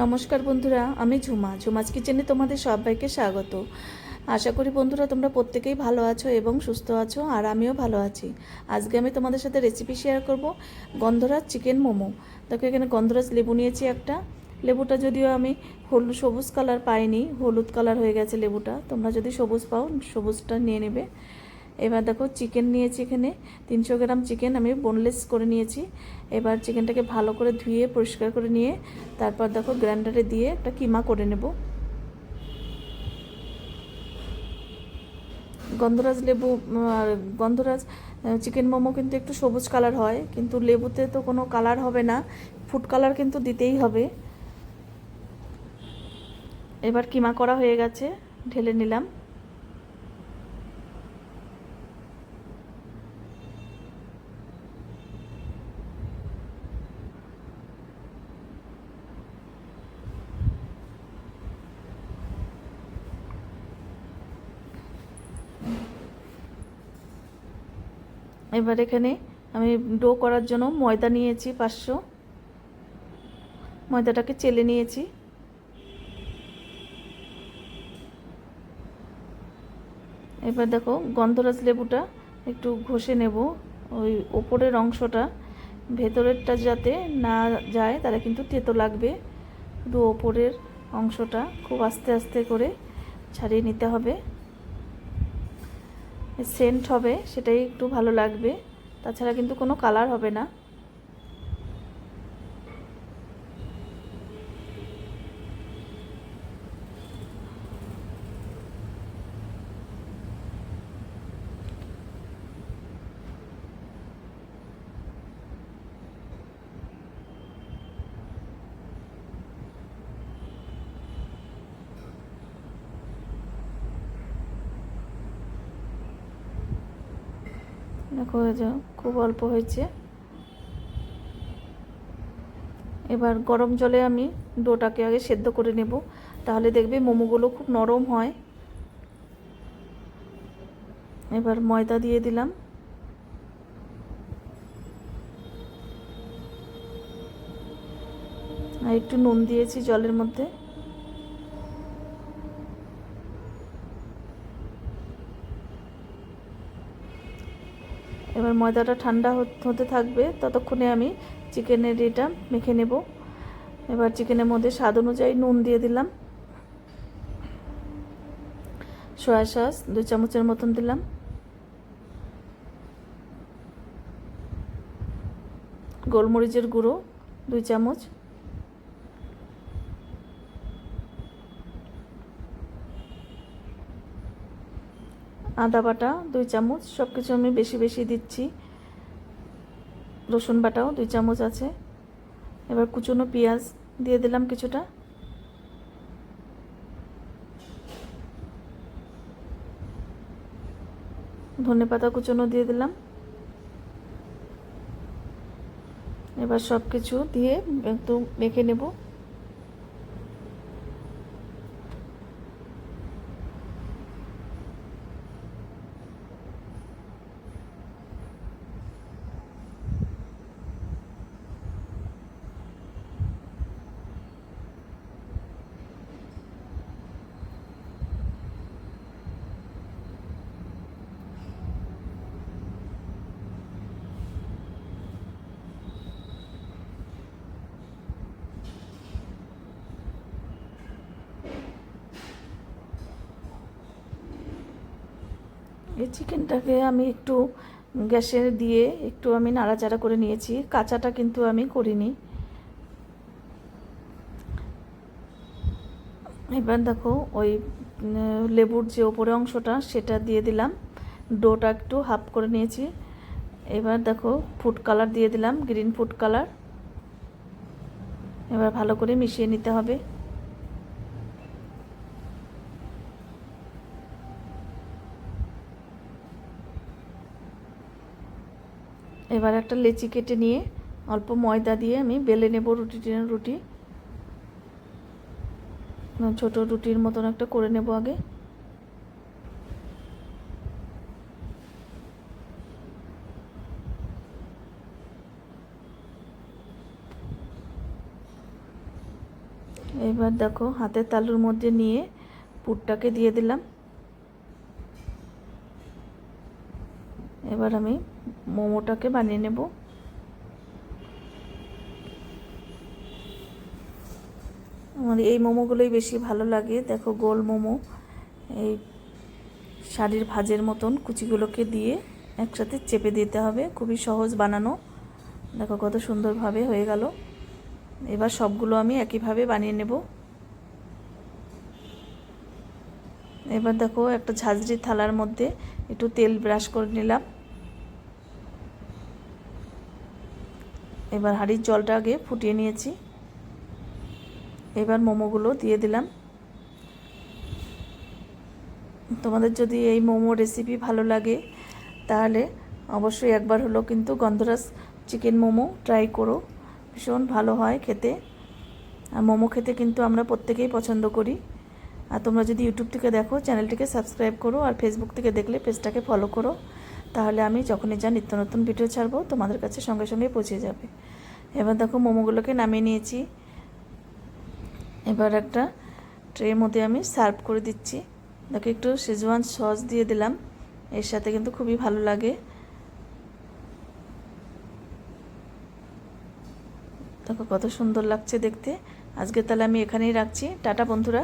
নমস্কার বন্ধুরা, আমি ঝুমা। ঝুমাজ কিচেনে তোমাদের সবাইকে স্বাগত। আশা করি বন্ধুরা তোমরা প্রত্যেকেই ভালো আছো এবং সুস্থ আছো, আর আমিও ভালো আছি। আজকে আমি তোমাদের সাথে রেসিপি শেয়ার করব গন্ধরাজ চিকেন মোমো। দেখো, এখানে গন্ধরাজ লেবু নিয়েছি একটা। লেবুটা যদিও আমি হলুদ সবুজ কালার পাইনি, হলুদ কালার হয়ে গেছে লেবুটা। তোমরা যদি সবুজ পাও, সবুজটা নিয়ে নেবে। এবার দেখো চিকেন নিয়েছি এখানে। তিনশো গ্রাম চিকেন আমি বোনলেস করে নিয়েছি। এবার চিকেনটাকে ভালো করে ধুয়ে, পরিষ্কার করে নিয়ে, তারপর দেখো গ্রাইন্ডারে দিয়ে একটা কিমা করে নেব। গন্ধরাজ লেবু আর গন্ধরাজ চিকেন মোমো কিন্তু একটু সবুজ কালার হয়, কিন্তু লেবুতে তো কোনো কালার হবে না। ফুড কালার কিন্তু দিতেই হবে। এবার কিমা করা হয়ে গেছে, ঢেলে নিলাম। এবার এখানে আমি ডো করার জন্য ময়দা নিয়েছি পাঁচশো। ময়দাটাকে চেলে নিয়েছি। এবার দেখো গন্ধরাজ লেবুটা একটু ঘষে নেব। ওই ওপরের অংশটা, ভেতরেরটা যাতে না যায় তারা কিন্তু তেতো লাগবে। শুধু ওপরের অংশটা খুব আস্তে আস্তে করে ছাড়িয়ে নিতে হবে। সেন্ট হবে সেটাই একটু ভালো লাগবে। তাছাড়া কিন্তু কোনো কালার হবে না। দেখো খুব অল্প হয়েছে। এবার গরম জলে আমি ডোটাকে আগে সেদ্ধ করে নেব। তাহলে দেখবে মোমোগুলো খুব নরম হয়। এবার ময়দা দিয়ে দিলাম। আর একটু নুন দিয়েছি জলের মধ্যে। এবার ময়দাটা ঠান্ডা হতে থাকবে, ততক্ষণে আমি চিকেনের এটা মেখে নেব। এবার চিকেনের মধ্যে স্বাদ অনুযায়ী নুন দিয়ে দিলাম। সয়া সস দুই চামচের মতন দিলাম। গোলমরিচের গুঁড়ো দুই চামচ। আদা বাটা, দুই চামচ সব কিছু আমি বেশি বেশি দিচ্ছি। রসুন বাটাও দুই চামচ আছে। এবার কুচনো পেঁয়াজ দিয়ে দিলাম কিছুটা। ধনে পাতা কুচনো দিয়ে দিলাম। এবার সব কিছু দিয়ে একটু মেখে নেব। এই চিকেনটাকে আমি একটু গ্যাসে দিয়ে একটু আমি নাড়াচাড়া করে নিয়েছি। কাঁচাটা কিন্তু আমি করিনি। এবার দেখো ওই লেবুর যে ওপরে অংশটা সেটা দিয়ে দিলাম। ডোটা একটু হাফ করে নিয়েছি। এবার দেখো ফুড কালার দিয়ে দিলাম গ্রিন ফুড কালার এবার ভালো করে মিশিয়ে নিতে হবে। এবার একটা লেচি কেটে নিয়ে অল্প ময়দা দিয়ে আমি বেলে নেব রুটি রুটি। ছোট রুটির মতন একটা করে নেব আগে। এবার দেখো হাতের তালুর মধ্যে নিয়ে পুরটাকে দিয়ে দিলাম। এবার আমি মোমোটাকে বানিয়ে নেব। আমার এই মোমোগুলোই বেশি ভালো লাগে। দেখো গোল মোমো, এই শাড়ির ভাজের মতন কুচিগুলোকে দিয়ে একসাথে চেপে দিতে হবে। খুবই সহজ বানানো। দেখো কত সুন্দরভাবে হয়ে গেল। এবার সবগুলো আমি একইভাবে বানিয়ে নেব। এবার দেখো একটা ঝাঁঝরি থালার মধ্যে একটু তেল ব্রাশ করে নিলাম। এবার হাঁড়ির জলটা আগে ফুটিয়ে নিয়েছি। এবার মোমোগুলো দিয়ে দিলাম। তোমাদের যদি এই মোমো রেসিপি ভালো লাগে, তাহলে অবশ্যই একবার হলো কিন্তু গন্ধরাস চিকেন মোমো ট্রাই করো। ভীষণ ভালো হয় খেতে। আর মোমো খেতে কিন্তু আমরা প্রত্যেকেই পছন্দ করি। আর তোমরা যদি ইউটিউব থেকে দেখো চ্যানেলটিকে সাবস্ক্রাইব করো আর ফেসবুক থেকে দেখলে পেজটাকে ফলো করো। তাহলে আমি যখনই যা নিত্য নতুন ভিডিও ছাড়বো তোমাদের কাছে সঙ্গে সঙ্গে পৌঁছে যাবে। এবার দেখো মোমোগুলোকে নামিয়ে নিয়েছি। এবার একটা ট্রের মধ্যে আমি সার্ভ করে দিচ্ছি। দেখো একটু শেজওয়ান সস দিয়ে দিলাম। এর সাথে কিন্তু খুবই ভালো লাগে। দেখো কত সুন্দর লাগছে দেখতে। আজকে তাহলে আমি এখানেই রাখছি। টাটা বন্ধুরা।